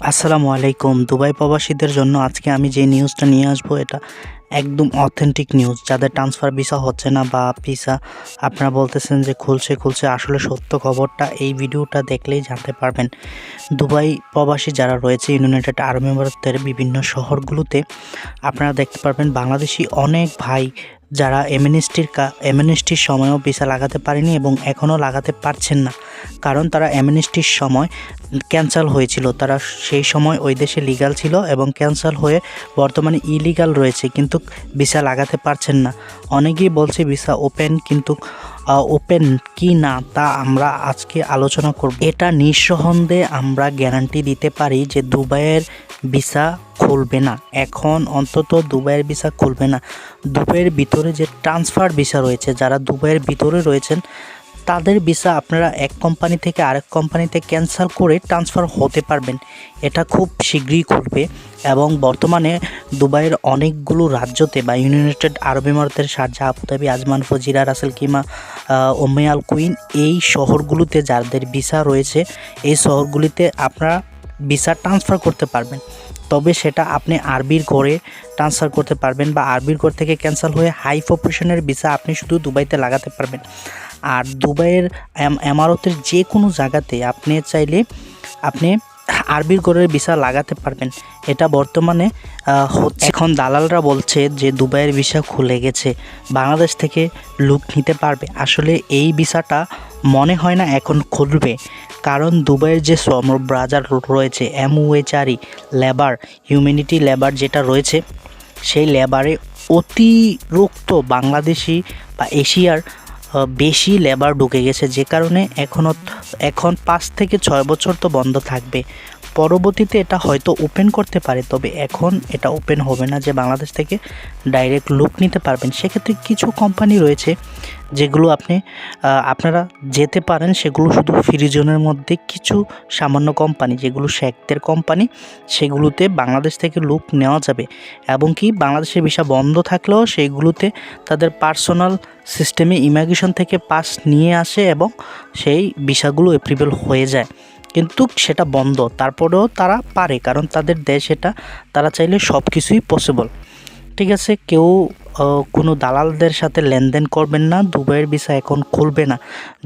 আসসালামু আলাইকুম দুবাই প্রবাসীদের জন্য আজকে আমি যে নিউজটা নিয়ে আসব এটা একদম অথেন্টিক নিউজ যাদের ট্রান্সফার ভিসা হচ্ছে না বা ভিসা আপনারা বলতেছেন যে খুলছে খুলছে, আসলে সত্য খবরটা এই ভিডিওটা দেখলেই জানতে পারবেন। দুবাই প্রবাসী যারা রয়েছে ইউনাইটেড আরব আমিরাতের বিভিন্ন শহরগুলোতে, আপনারা দেখতে পারবেন বাংলাদেশি অনেক ভাই যারা এমএনএসটির এমএনএসটির সময়ও ভিসা লাগাতে পারেনি এবং এখনও লাগাতে পারছেন না। কারণ তারা এমএনএসটির সময় ক্যান্সেল হয়েছিল। তারা সেই সময় ওই দেশে লিগাল ছিল এবং ক্যান্সেল হয়ে বর্তমানে ইলিগাল রয়েছে। কিন্তু ভিসা লাগাতে পারছেন না। অনেকেই বলছে ভিসা ওপেন, কিন্তু ওপেন কি না তা আমরা আজকে আলোচনা করব। এটা নিঃসন্দেহে আমরা গ্যারান্টি দিতে পারি যে দুবাইয়ের ভিসা খুলবে না। এখন অন্তত দুবাইয়ের ভিসা খুলবে না। দুবাইয়ের ভিতরে যে ট্রান্সফার ভিসা রয়েছে, যারা দুবাইয়ের ভিতরে রয়েছেন, তাদের ভিসা আপনারা এক কোম্পানি থেকে আরেক কোম্পানিতে ক্যান্সেল করে ট্রান্সফার হতে পারবেন। এটা খুব শীঘ্রই খুলবে এবং বর্তমানে দুবাইয়ের অনেকগুলো রাজ্যতে বা ইউনাইটেড আরব ইমারতের Sharjah Abu Dhabi Ajman Fujairah, Ras al Khaimah Umm al Quwain এই শহরগুলোতে যাদের ভিসা রয়েছে, এই শহরগুলিতে আপনারা ভিসা ট্রান্সফার করতে পারবেন। তবে সেটা আপনি আরবির ঘরে ট্রান্সফার করতে পারবেন বা আরবির ঘর থেকে ক্যান্সেল হয়ে হাই প্রফেশনের ভিসা আপনি শুধু দুবাইতে লাগাতে পারবেন। আর দুবাইয়ের এমারতের যে কোনো জায়গাতে আপনি চাইলে আপনি আরবির ঘরের ভিসা লাগাতে পারবেন। এটা বর্তমানে হচ্ছে। এখন দালালরা বলছে যে দুবাইয়ের ভিসা খুলে গেছে, বাংলাদেশ থেকে লুক নিতে পারবে। আসলে এই ভিসাটা মনে হয় না এখন খুলবে, কারণ দুবাইয়ের যে শ্রম ব্রাজার রয়েছে এমওএচআরই লেবার, হিউম্যানিটি লেবার যেটা রয়েছে, সেই লেবারে অতিরিক্ত বাংলাদেশি বা এশিয়ার বেশি লেবার ঢুকে গেছে, যে কারণে এখনও এখন পাঁচ থেকে ছয় বছর তো বন্ধ থাকবে। পরবর্তীতে এটা হয়তো ওপেন করতে পারে, তবে এখন এটা ওপেন হবে না যে বাংলাদেশ থেকে ডাইরেক্ট লুক নিতে পারবেন। সেক্ষেত্রে কিছু কোম্পানি রয়েছে যেগুলো আপনি আপনারা যেতে পারেন, সেগুলো শুধু ফ্রি জোনের মধ্যে কিছু সামান্য কোম্পানি যেগুলো শেখদের কোম্পানি সেগুলোতে বাংলাদেশ থেকে লুক নেওয়া যাবে। এবং কি বাংলাদেশের ভিসা বন্ধ থাকলেও সেইগুলোতে তাদের পার্সোনাল সিস্টেমে ইমিগ্রেশন থেকে পাস নিয়ে আসে এবং সেই ভিসাগুলো এপ্রিভেল হয়ে যায়। কিন্তু সেটা বন্ধ। তারপরেও তারা পারে, কারণ তাদের দেশ এটা, তারা চাইলে সব কিছুই পসিবল ঠিক আছে, কেউ কোনো দালালদের সাথে লেনদেন করবেন না, দুবাইয়ের ভিসা এখন খুলবে না।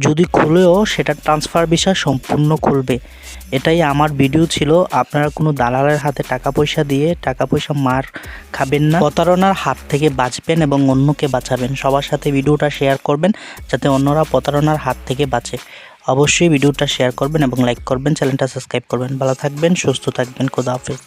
যদি খুলেও, সেটা ট্রান্সফার ভিসা সম্পূর্ণ খুলবে। এটাই আমার ভিডিও ছিল, আপনারা কোনো দালালের হাতে টাকা পয়সা দিয়ে টাকা পয়সা মার খাবেন না। প্রতারণার হাত থেকে বাঁচবেন এবং অন্যকে বাঁচাবেন। সবার সাথে ভিডিওটা শেয়ার করবেন, যাতে অন্যরা প্রতারণার হাত থেকে বাঁচে। অবশ্যই ভিডিওটা শেয়ার করবেন এবং লাইক করবেন চ্যানেলটা সাবস্ক্রাইব করবেন। ভালো থাকবেন, সুস্থ থাকবেন। খোদা হাফিজ।